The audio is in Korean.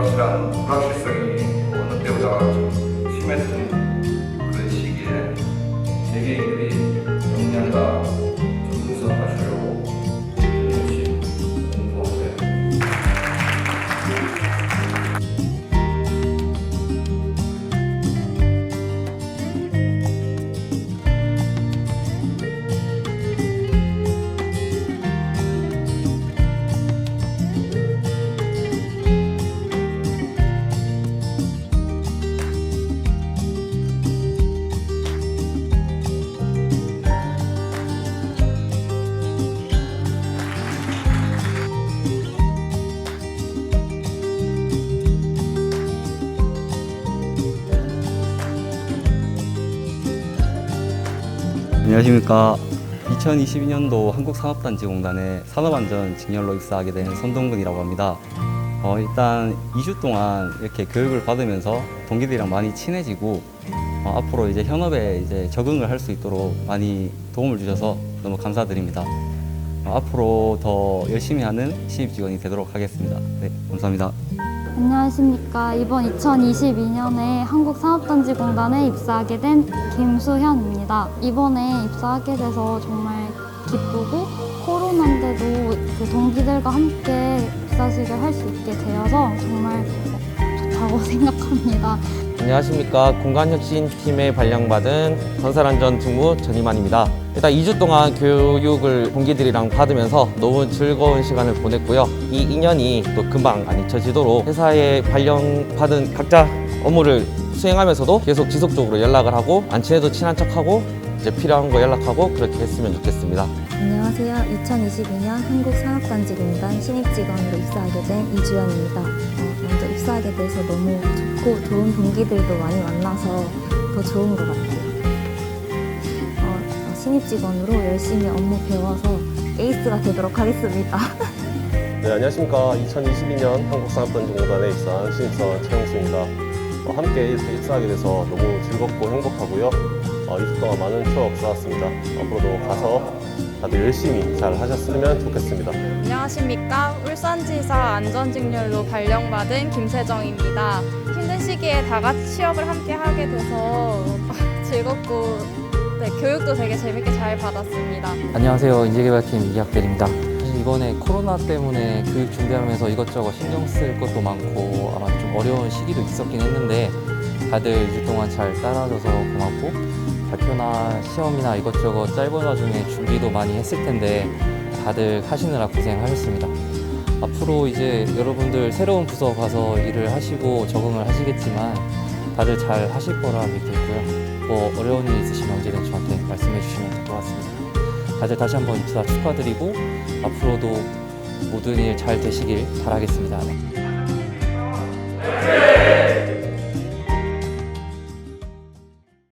불확실한 불확실성이 안녕하십니까. 2022년도 한국산업단지공단에 산업안전 직렬로 입사하게 된 손동근이라고 합니다. 어, 일단 2주 동안 이렇게 교육을 받으면서 동기들이랑 많이 친해지고 어, 앞으로 이제 현업에 이제 적응을 할 수 있도록 많이 도움을 주셔서 너무 감사드립니다. 어, 앞으로 더 열심히 하는 신입 직원이 되도록 하겠습니다. 네, 감사합니다. 안녕하십니까. 이번 2022년에 한국산업단지공단에 입사하게 된 김수현입니다. 이번에 입사하게 돼서 정말 기쁘고 코로나인데도 그 동기들과 함께 입사식을 할 수 있게 되어서 정말 좋다고 생각합니다. 안녕하십니까 공간혁신팀에 발령받은 건설안전 직무 전임환입니다 일단 2주 동안 교육을 동기들이랑 받으면서 너무 즐거운 시간을 보냈고요 이 인연이 또 금방 안 잊혀지도록 회사에 발령받은 각자 업무를 수행하면서도 계속 지속적으로 연락을 하고 안 친해도 친한 척하고 이제 필요한 거 연락하고 그렇게 했으면 좋겠습니다 안녕하세요. 2022년 한국산업단지공단 신입직원으로 입사하게 된 이주연입니다. 어, 먼저 하게 돼서 너무 좋고 좋은 동기들도 많이 만나서 더 좋은 것 같아요. 어, 어, 신입 직원으로 열심히 업무 배워서 에이스가 되도록 하겠습니다. 네, 안녕하십니까. 2022년 한국산업단지공단에 입사한 신입사원 최영수입니다. 어, 함께 이렇게 입사하게 돼서 너무 즐겁고 행복하고요. 어, 2주 동안 많은 추억 쌓았습니다. 앞으로도 가서 다들 열심히 잘 하셨으면 좋겠습니다. 안녕하십니까. 울산지사 안전직렬로 발령받은 김세정입니다. 힘든 시기에 다 같이 취업을 함께 하게 돼서 즐겁고 네, 교육도 되게 재밌게 잘 받았습니다. 안녕하세요. 인재개발팀 이학대입니다. 사실 이번에 코로나 때문에 교육 준비하면서 이것저것 신경 쓸 것도 많고 아마 좀 어려운 시기도 있었긴 했는데 다들 2주 동안 잘 따라줘서 고맙고 발표나 시험이나 이것저것 짧은 와중에 준비도 많이 했을 텐데 다들 하시느라 고생하셨습니다. 앞으로 이제 여러분들 새로운 부서 가서 일을 하시고 적응을 하시겠지만 다들 잘 하실 거라 믿고 있고요. 뭐 어려운 일 있으시면 언제든 저한테 말씀해 주시면 될 것 같습니다. 다들 다시 한번 입사 축하드리고 앞으로도 모든 일 잘 되시길 바라겠습니다. 네.